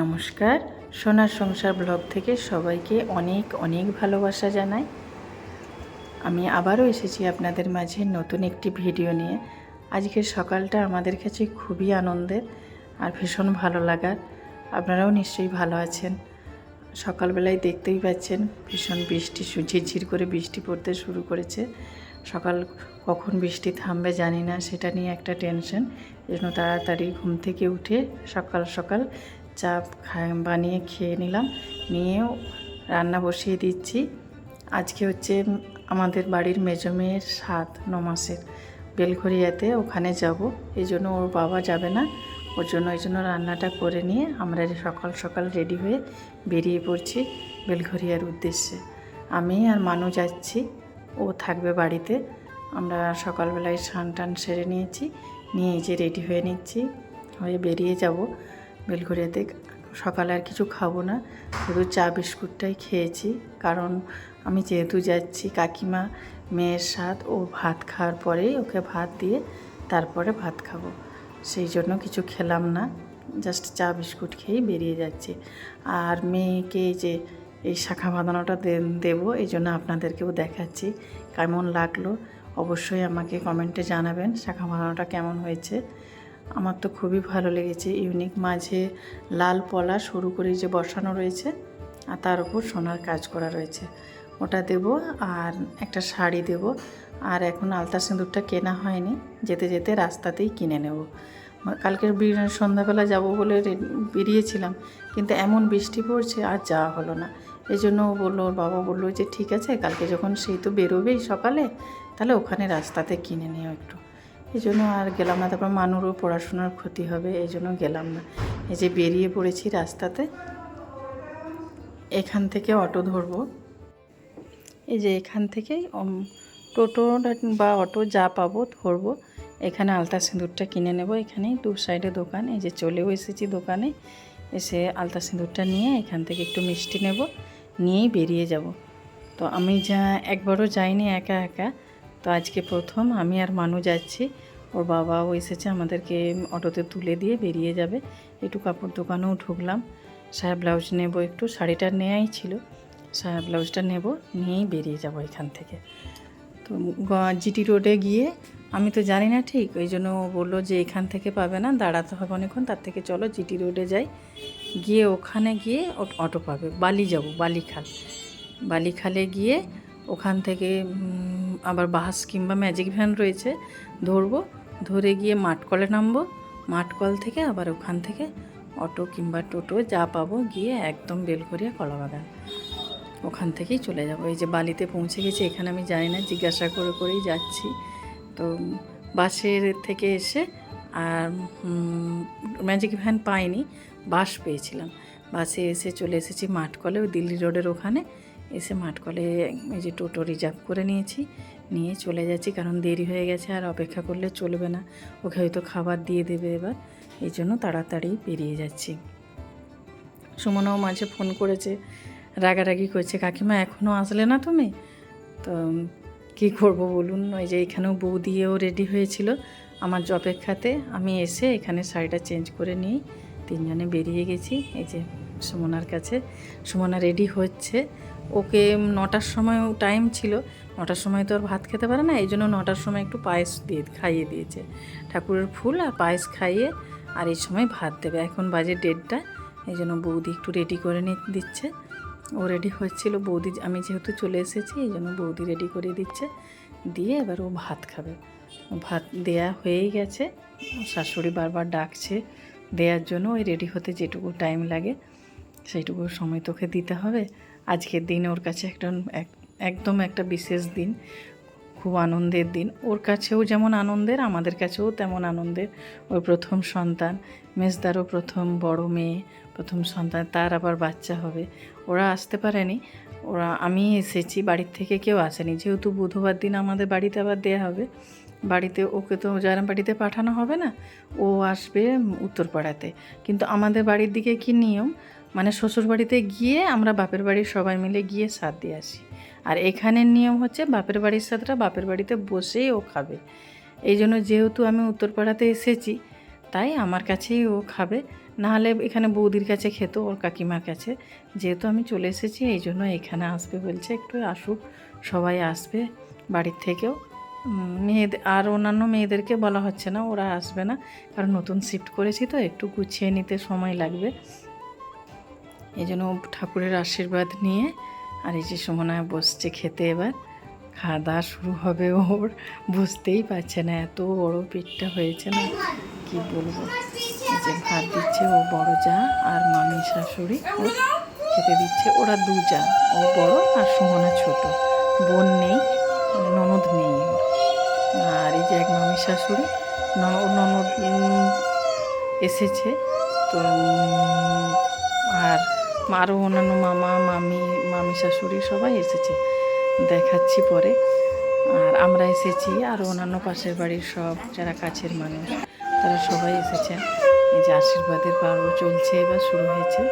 নমস্কার। সোনার সংসার ব্লগ থেকে সবাইকে অনেক অনেক ভালোবাসা জানাই। আমি আবারও এসেছি আপনাদের মাঝে নতুন একটি ভিডিও নিয়ে। আজকের সকালটা আমাদের কাছে খুবই আনন্দের আর ভীষণ ভালো লাগার। আপনারাও নিশ্চয়ই ভালো আছেন। সকালবেলায় দেখতেই পাচ্ছেন ভীষণ বৃষ্টি, ঝিরঝির করে বৃষ্টি পড়তে শুরু করেছে। সকাল কখন বৃষ্টি থামবে জানি না, সেটা নিয়ে একটা টেনশন। জন্য তাড়াতাড়ি ঘুম থেকে উঠে সকাল সকাল চা বানিয়ে খেয়ে নিলাম, নিয়েও রান্না বসিয়ে দিচ্ছি। আজকে হচ্ছে আমাদের বাড়ির মেজো মেয়ের সাত, ন মাসের। বেলঘরিয়াতে ওখানে যাব, এই জন্য ওর বাবা যাবে না। ওর জন্য, এই জন্য রান্নাটা করে নিয়ে আমরা সকাল সকাল রেডি হয়ে বেরিয়ে পড়ছি বেলঘরিয়ার উদ্দেশ্যে। আমি আর মানু যাচ্ছি, ও থাকবে বাড়িতে। আমরা সকালবেলায় স্নান টান সেরে নিয়েছি, নিয়ে এই যে রেডি হয়ে নিচ্ছি, হয়ে বেরিয়ে যাব। বেলঘরিয়াতে সকালে আর কিছু খাব না। শুধু চা বিস্কুটটাই খেয়েছি। কারণ আমি যেহেতু যাচ্ছি, কাকিমা, মেয়ের সাথ ও ভাত খাওয়ার পরেই ওকে ভাত দিয়ে তারপরে ভাত খাব। সেই জন্য কিছু খেলাম না। জাস্ট চা বিস্কুট খেয়েই বেরিয়ে যাচ্ছি। আর মেয়েকে যে, এই শাখা বাঁধানোটা দেবো, এই জন্য আপনাদেরকেও দেখাচ্ছি কেমন লাগল। অবশ্যই আমাকে কমেন্টে জানাবেন শাখা বাঁধানোটা কেমন হয়েছে। আমার তো খুবই ভালো লেগেছে ইউনিক মাঝে লাল পলা সরু করে যে বসানো রয়েছে আর তার উপর সোনার কাজ করা রয়েছে। ওটা দেব আর একটা শাড়ি দেব আর এখন আলতা সিঁদুরটা কেনা হয়নি, যেতে যেতে রাস্তাতেই কিনে নেব। কালকের সন্ধ্যাবেলা যাব বলে বেরিয়েছিলাম, কিন্তু এমন বৃষ্টি পড়ছে আর যাওয়া হলো না। এই জন্য ও বলল, ওর বাবা বলল যে, ঠিক আছে, কালকে যখন সেই তো বেরোবেই সকালে, তাহলে ওখানে রাস্তাতে কিনে নিও একটু। এই জন্য আর গেলাম না। তারপর মানুরও পড়াশোনার ক্ষতি হবে, এই জন্য গেলাম না। এই যে বেরিয়ে পড়েছি রাস্তাতে, এখান থেকে অটো ধরবো। এই যে এখান থেকেই টোটো বা অটো যা পাবো ধরবো। এখানে আলতা সিঁদুরটা কিনে নেব এখানেই দু সাইডে দোকান। এই যে চলেও এসেছি দোকানে, এসে আলতা সিঁদুরটা নিয়ে এখান থেকে একটু মিষ্টি নেব, নিয়েই বেরিয়ে যাব। তো আমি যা, একবারও যাইনি একা একা। তো আজকে প্রথম আমি আর মানু যাচ্ছি। ওর বাবাও এসেছে আমাদেরকে অটোতে তুলে দিয়ে বেরিয়ে যাবে। একটু কাপড় দোকানেও ঢুকলাম। সায়া ব্লাউজ নেব একটু, শাড়িটা নেয়াই ছিল। সায়া ব্লাউজটা নেব, নিয়েই বেরিয়ে যাব এখান থেকে। তো জিটি রোডে গিয়ে, আমি তো জানি না ঠিক, ওই জন্য ও বলল যে এখান থেকে পাবে না, দাঁড়াতে হবে অনেকক্ষণ, তার থেকে চলো জিটি রোডে যাই। গিয়ে ওখানে গিয়ে অটো পাবে। বালি যাব, বালিখাল। বালিখালে গিয়ে ওখান থেকে আবার বাস কিংবা ম্যাজিক ভ্যান রয়েছে, ধরবো। ধরে গিয়ে মাঠকলে নামবো। মাঠকল থেকে আবার ওখান থেকে অটো কিংবা টোটো যা পাবো গিয়ে একদম বেলঘরিয়া কলাবাগান। ওখান থেকেই চলে যাব। এই যে বালিতে পৌঁছে গেছি, এখানে আমি জানি না, জিজ্ঞাসা করে করেই যাচ্ছি। তো বাসের থেকে এসে আর ম্যাজিক ভ্যান পাইনি, বাস পেয়েছিলাম। বাসে এসে চলে এসেছি মাঠকলে, ওই দিল্লি রোডের ওখানে। এসে মাঠকলে এই যে টোটো রিজার্ভ করে নিয়েছি। নিয়ে চলে যাচ্ছি কারণ দেরি হয়ে গেছে আর অপেক্ষা করলে চলবে না। ওকে হয়তো খাবার দিয়ে দেবে এবার। এই জন্য তাড়াতাড়ি বেরিয়ে যাচ্ছি। সুমনও মাঝে ফোন করেছে, রাগারাগি করছে, কাকিমা এখনও আসলে না তুমি? তো, কী করব বলুন? ওই যে এখানেও বউ দিয়েও রেডি হয়েছিল আমার অপেক্ষাতে। আমি এসে এখানে শাড়িটা চেঞ্জ করে নিই তিনজনে বেরিয়ে গেছি। এই যে সুমনার কাছে। সুমনা রেডি হচ্ছে। ওকে নটার সময় টাইম ছিল। নটার সময় তো আর ভাত খেতে পারে না, এই জন্য নটার সময় একটু পায়েস দিয়ে খাইয়ে দিয়েছে। ঠাকুরের ফুল আর পায়েস খাইয়ে আর এই সময় ভাত দেবে। এখন বাজে দেড়টা, এই জন্য বৌদি একটু রেডি করে নিয়ে দিচ্ছে। ও রেডি হচ্ছিল, বৌদি আমি যেহেতু চলে এসেছি, এই জন্য বৌদি রেডি করে দিচ্ছে। দিয়ে এবার ও ভাত খাবে। ভাত দেয়া হয়েই গেছে। শাশুড়ি বারবার ডাকছে দেওয়ার জন্য, ওই রেডি হতে যেটুকু টাইম লাগে, সেইটুকু সময় তোকে দিতে হবে। আজকের দিন ওর কাছে একটা এক- একদম একটা বিশেষ দিন, খুব আনন্দের দিন। ওর কাছেও যেমন আনন্দের, আমাদের কাছেও তেমন আনন্দের। ওর প্রথম সন্তান, মেজদারও প্রথম বড় মেয়ে, প্রথম সন্তান, তার আবার বাচ্চা হবে। ওরা আসতে পারেনি। ওরা, আমি এসেছি, বাড়ির থেকে কেউ আসেনি। যেহেতু বুধবার দিন আমাদের বাড়িতে আবার দেয়া হবে, বাড়িতে ওকে তো যারা বাড়িতে পাঠানো হবে না, ও আসবে উত্তরপাড়াতে। কিন্তু আমাদের বাড়ির দিকে কি নিয়ম? মানে শ্বশুর বাড়িতে গিয়ে আমরা বাপের বাড়ির সবাই মিলে গিয়ে সাথ দিয়ে আসি। আর এখানের নিয়ম হচ্ছে বাপের বাড়ির সাথটা বাপের বাড়িতে বসেই ও খাবে। এই জন্য যেহেতু আমি উত্তরপাড়াতে এসেছি, তাই আমার কাছেই ও খাবে। নাহলে এখানে বৌদির কাছে খেত, ওর কাকিমার কাছে। যেহেতু আমি চলে এসেছি, এই জন্য এখানে আসবে বলছে, একটু আসুক, সবাই আসবে। বাড়ির থেকেও মেয়েদের আর অন্যান্য মেয়েদেরকে বলা হচ্ছে না, ওরা আসবে না। কারণ নতুন শিফট করেছি তো, একটু গুছিয়ে নিতে সময় লাগবে। এই জন্য ঠাকুরের আশীর্বাদ নিয়ে আর এই যে সমনায় বসছে খেতে এবার খাওয়া দাওয়া শুরু হবে ওর, বুঝতেই পারছে না এত বড় পেটটা হয়েছে না, কি বলব? যে ভাত দিচ্ছে ও বড় যা আর মামি শাশুড়ি ও খেতে দিচ্ছে, ওরা দু যা, ও বড় আর সুমনা ছোট, বোন নেই, ননদ নেই আর এই যে এক মামি শাশুড়ি ননদ এসেছে, তো আর আরও অন্যান্য মামা, মামি মামি শাশুড়ি সবাই এসেছে। দেখাচ্ছি পরে। আর আমরা এসেছি আর অন্যান্য পাশের বাড়ির সব যারা কাছের মানুষ, তারা সবাই এসেছে। এই যে আশীর্বাদের পর্ব চলছে, এবার শুরু হয়েছে।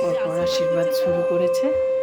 পরপর আশীর্বাদ শুরু করেছে।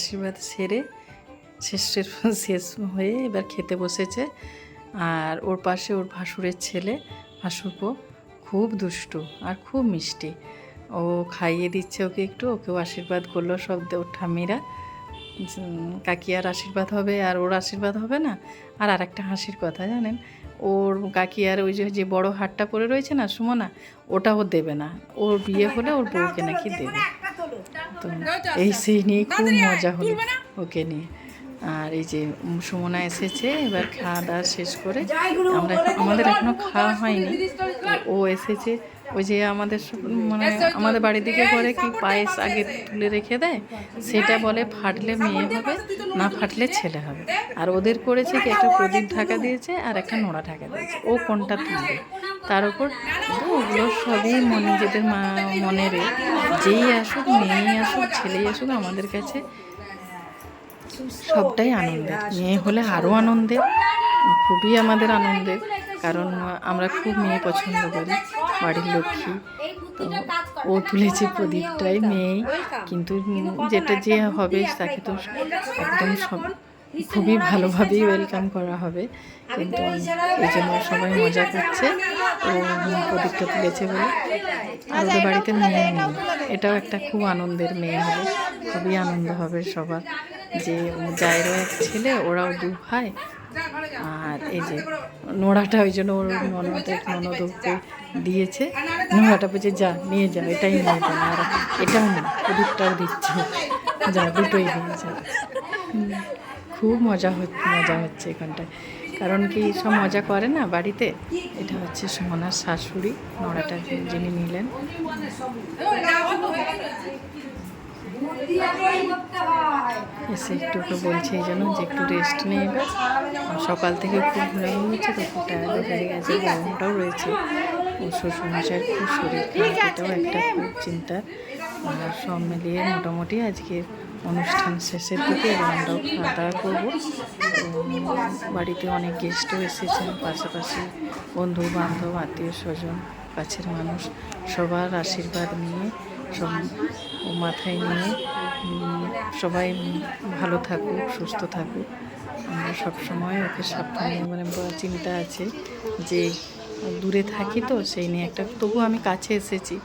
আশীর্বাদ সেরে শেষের শেষ হয়ে এবার খেতে বসেছে। আর ওর পাশে ওর ভাসুরের ছেলে ভাসুরপো খুব দুষ্টু আর খুব মিষ্টি। ও খাইয়ে দিচ্ছে ওকে একটু, ওকেও আশীর্বাদ করল সব ওর ঠাম্মিরা। কাকিয়ার আশীর্বাদ হবে আর ওর আশীর্বাদ হবে না? আর আর একটা হাসির কথা, জানেন? ওর কাকিয়ার ওই যে যে বড় হাটটা পরে রয়েছে না, সুমনা ওটা ও দেবে না। ওর বিয়ে হলে ওর বউকে নাকি দেবে। তো এই সেই নিয়ে খুব মজা হলো ওকে নিয়ে। আর এই যে সুমনা এসেছে এবার খাওয়া দাওয়া শেষ করে। আমরা আমাদের এখনও খাওয়া হয়নি। ও এসেছে ওই যে আমাদের মানে আমাদের বাড়ির দিকে করে কি পায়েস আগে তুলে রেখে দেয়? সেটা বলে ফাটলে মেয়ে হবে না ফাটলে ছেলে হবে। আর ওদের করেছে কি একটা প্রদীপ ঢাকা দিয়েছে আর একটা নোড়া ঢাকা দিয়েছে। ও কোনটা তুলবে? তার উপর ওগুলো সবই মনে নিজেদের মা মনেরে যেই আসুক, মেয়েই আসুক, ছেলেই আসুক, আমাদের কাছে সবটাই আনন্দের। মেয়ে হলে আরও আনন্দের, খুবই আমাদের আনন্দের, কারণ আমরা খুব মেয়ে পছন্দ করি, বাড়ির লক্ষ্মী। তো ও তুলেছে প্রদীপটাই, মেয়েই। কিন্তু যেটা যে হবে, তাকে তো একদম সব খুবই ভালোভাবেই ওয়েলকাম করা হবে। কিন্তু এই জন্য সবাই মজা করছে। ও প্রদীপটা তুলেছে বলে। আর ওদের বাড়িতে মেয়ে নেই। এটাও একটা খুব আনন্দের মেয়ে হবে। খুবই আনন্দ হবে সবার। যে জায়েরও এক ছেলে ওরাও দু ভাই। আর এই যে নোড়াটা ওই জন্য ওর ননদের ননদকে দিয়েছে। নোড়াটা বুঝে যা নিয়ে যা এটাই নিয়ে যা। আর এটাও না প্রদীপটাও দিচ্ছে। যা দুটোই নিয়ে যা। হুম, খুব মজা মজা হচ্ছে এখানটায়। কারণ কি সব মজা করে না বাড়িতে? এটা হচ্ছে সুমনার শাশুড়ি, নোড়াটা যিনি নিলেন। এসে একটু ওকে বলছে এই জন্য যে একটু রেস্ট নিয়ে সকাল থেকে খুব ঘোরাঘুরি হচ্ছে তো খুব হয়ে গেছে, গরমটাও রয়েছে। শ্বশুরমশাইয়ের খুব শরীর খারাপ, এটাও একটা খুব চিন্তার। আর সব মিলিয়ে মোটামুটি আজকে অনুষ্ঠান শেষের দিকে এবার আমরাও খাওয়া দাওয়া করব বাড়িতে অনেক গেস্টও এসেছেন, পাশাপাশি বন্ধু বান্ধব আত্মীয় স্বজন, কাছের মানুষ। সবার আশীর্বাদ নিয়ে সব ও মাথায় নিয়ে সবাই ভালো থাকুক, সুস্থ থাকুক। আমরা সবসময় ওকে সাবধানে মানে চিন্তা আছে যে, দূরে থাকি তো, সেই নিয়ে একটা তবু আমি কাছে এসেছি।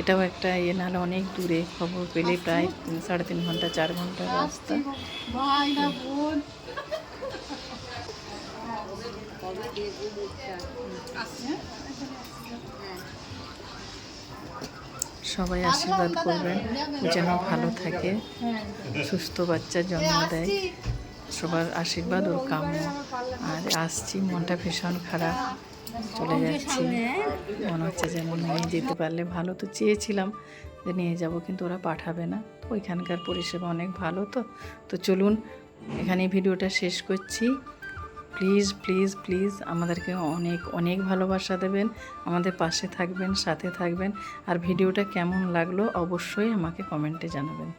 এটাও একটা ইয়ে নাহলে অনেক দূরে খবর পেলে প্রায় তিন, সাড়ে তিন ঘণ্টা, চার ঘণ্টার রাস্তা। সবাই আশীর্বাদ করবেন, যেন ভালো থাকে, সুস্থ বাচ্চা জন্ম দেয়। সবার আশীর্বাদ ওর কাম্য আর আসছি, মনটা ভীষণ খারাপ। চলে যাচ্ছি। মনে হচ্ছে যেন নিয়ে যেতে পারলে ভালো তো চেয়েছিলাম যে নিয়ে যাব কিন্তু ওরা পাঠাবে না। তো ওইখানকার পরিষেবা অনেক ভালো তো। তো চলুন এখানে ভিডিওটা শেষ করছি। প্লিজ প্লিজ প্লিজ আমাদেরকে অনেক অনেক ভালোবাসা দেবেন। আমাদের পাশে থাকবেন সাথে থাকবেন। আর ভিডিওটা কেমন লাগল অবশ্যই আমাকে কমেন্টে জানাবেন।